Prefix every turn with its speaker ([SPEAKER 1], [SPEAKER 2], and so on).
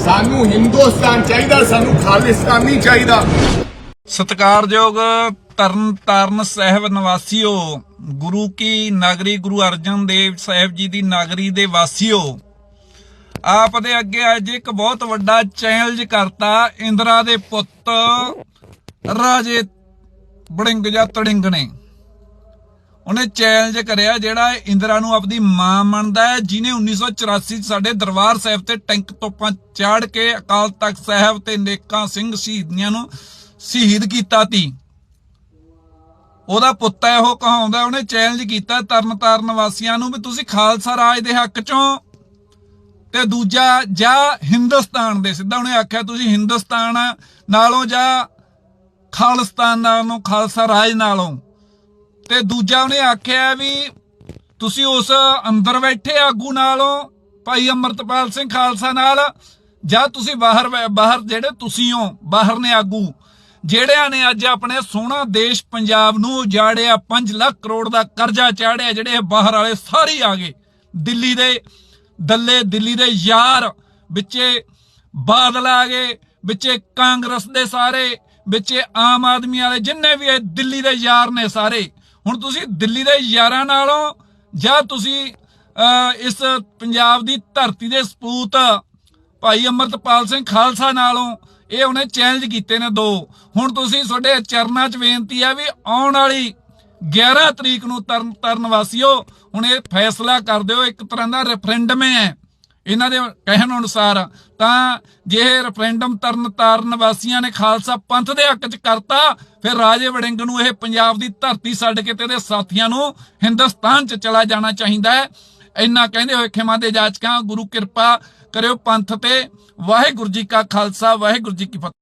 [SPEAKER 1] ਸਾਨੂੰ ਹਿੰਦੁਸਤਾਨ ਚਾਹੀਦਾ, ਸਾਨੂੰ ਖਾਲਿਸਤਾਨ ਨਹੀਂ ਚਾਹੀਦਾ।
[SPEAKER 2] ਸਤਿਕਾਰਯੋਗ ਤਰਨ ਸਾਹਿਬ ਨਿਵਾਸੀਓ, ਗੁਰੂ ਕੀ ਨਗਰੀ ਗੁਰੂ ਅਰਜਨ ਦੇਵ ਸਾਹਿਬ ਜੀ ਦੀ ਨਗਰੀ ਦੇ ਵਾਸੀਓ ਆਪ ਦੇ ਅੱਗੇ ਅੱਜ ਇੱਕ ਬਹੁਤ ਵੱਡਾ ਚੈਲੰਜ ਕਰਤਾ ਇੰਦਰਾ ਦੇ ਪੁੱਤ ਰਾਜੇ ਬੜਿੰਗ ਜਾਂ ਤੜਿੰਗ ਨੇ। ਉਹਨੇ ਚੈਲੰਜ ਕਰਿਆ ਜਿਹੜਾ ਇੰਦਰਾ ਨੂੰ ਆਪਦੀ ਮਾਂ ਮੰਨਦਾ ਹੈ ਜਿਨੇ 1984 ਚ ਸਾਡੇ ਦਰਬਾਰ ਸਾਹਿਬ ਤੇ ਟੈਂਕ ਤੋਪਾਂ ਚਾੜ ਕੇ ਅਕਾਲ ਤਖਤ ਸਾਹਿਬ ਤੇ ਨੇਕਾਂ ਸਿੰਘ ਸ਼ਹੀਦੀਆਂ ਨੂੰ ਸ਼ਹੀਦ ਕੀਤਾ ਤੀ। ਉਹਦਾ ਪੁੱਤ ਹੈ, ਉਹ ਕਹਾਉਂਦਾ ਉਹਨੇ ਚੈਲੰਜ ਕੀਤਾ ਤਰਨ ਤਾਰਨ ਵਾਸੀਆਂ ਨੂੰ ਵੀ ਤੁਸੀਂ ਖਾਲਸਾ ਰਾਜ ਦੇ ਹੱਕ ਚੋਂ। ਤੇ ਦੂਜਾ, ਜਾਂ ਹਿੰਦੁਸਤਾਨ ਦੇ, ਸਿੱਧਾ ਉਹਨੇ ਆਖਿਆ, ਤੁਸੀਂ ਹਿੰਦੁਸਤਾਨ ਨਾਲੋਂ ਜਾਂ ਖਾਲਸਤਾਨ ਨਾਲੋਂ, ਖਾਲਸਾ ਰਾਜ ਨਾਲੋਂ। ਤੇ ਦੂਜਾ ਉਹਨੇ ਆਖਿਆ ਵੀ ਤੁਸੀਂ ਉਸ ਅੰਦਰ ਬੈਠੇ ਆਗੂ ਨਾਲੋਂ, ਭਾਈ ਅਮਰਤਪਾਲ ਸਿੰਘ ਖਾਲਸਾ ਨਾਲ, ਜਾਂ ਤੁਸੀਂ ਬਾਹਰ ਬਾਹਰ ਜਿਹੜੇ ਤੁਸੀਂ ਹੋ, ਬਾਹਰ ਨੇ ਆਗੂ, ਜਿਹੜਿਆਂ ਨੇ ਅੱਜ ਆਪਣੇ ਸੋਹਣਾ ਦੇਸ਼ ਪੰਜਾਬ ਨੂੰ ਉਜਾੜਿਆ 5 ਲੱਖ ਕਰੋੜ ਦਾ ਕਰਜ਼ਾ ਚਾੜਿਆ, ਜਿਹੜੇ ਇਹ ਬਾਹਰ ਵਾਲੇ ਸਾਰੇ ਆ ਗਏ। ਦਿੱਲੀ ਦੇ ਦੱਲੇ, ਦਿੱਲੀ ਦੇ ਯਾਰ, ਵਿੱਚੇ ਬਾਦਲ ਆ ਗਏ, ਵਿੱਚੇ ਕਾਂਗਰਸ ਦੇ ਸਾਰੇ, ਵਿੱਚੇ ਆਮ ਆਦਮੀ ਵਾਲੇ, ਜਿੰਨੇ ਵੀ ਇਹ ਦਿੱਲੀ ਦੇ ਯਾਰ ਨੇ ਸਾਰੇ ਹੁਣ ਤੁਸੀਂ ਦਿੱਲੀ ਦੇ ਯਾਰਾਂ ਨਾਲੋਂ ਜਾਂ ਤੁਸੀਂ ਇਸ ਪੰਜਾਬ ਦੀ ਧਰਤੀ ਦੇ ਸਪੂਤ ਭਾਈ ਅਮਰਤਪਾਲ ਸਿੰਘ ਖਾਲਸਾ ਨਾਲੋਂ ਇਹ ਉਹਨੇ ਚੈਲੰਜ ਕੀਤੇ ਨੇ ਦੋ। ਹੁਣ ਤੁਸੀਂ ਤੁਹਾਡੇ ਚਰਨਾਂ 'ਚ ਬੇਨਤੀ ਆ ਵੀ ਆਉਣ ਵਾਲੀ 11 ਤਰੀਕ ਨੂੰ ਤਰਨ ਤਰਨ ਵਾਸੀਓ, ਹੁਣ ਇਹ ਫੈਸਲਾ ਕਰ ਦਿਓ, ਇੱਕ ਤਰ੍ਹਾਂ ਦਾ ਰੈਫਰੈਂਡਮ ਹੈ। ਇਹਨਾਂ ਦੇ ਕਹਿਣ ਅਨੁਸਾਰ ਤਾਂ ਜੇ ਰੈਫਰੈਂਡਮ ਤਰਨ ਵਾਸੀਆਂ ਨੇ ਖਾਲਸਾ ਪੰਥ ਦੇ ਹੱਕ 'ਚ ਕਰਤਾ, ਫਿਰ ਰਾਜੇ ਵੜਿੰਗ ਨੂੰ ਇਹ ਪੰਜਾਬ ਦੀ ਧਰਤੀ ਛੱਡ ਕੇ ਤੇ ਇਹਦੇ ਸਾਥੀਆਂ ਨੂੰ ਹਿੰਦੁਸਤਾਨ 'ਚ ਚਲਾ ਜਾਣਾ ਚਾਹੀਦਾ ਹੈ। ਇੰਨਾ ਕਹਿੰਦੇ ਹੋਏ ਖਿਮਾ ਦੇ ਜਾਚਕਾਂ ਗੁਰੂ ਕਿਰਪਾ ਕਰਿਓ ਪੰਥ ਤੇ। ਵਾਹਿਗੁਰੂ ਜੀ ਕਾ ਖਾਲਸਾ, ਵਾਹਿਗੁਰੂ ਜੀ ਕੀ ਫਤਿਹ।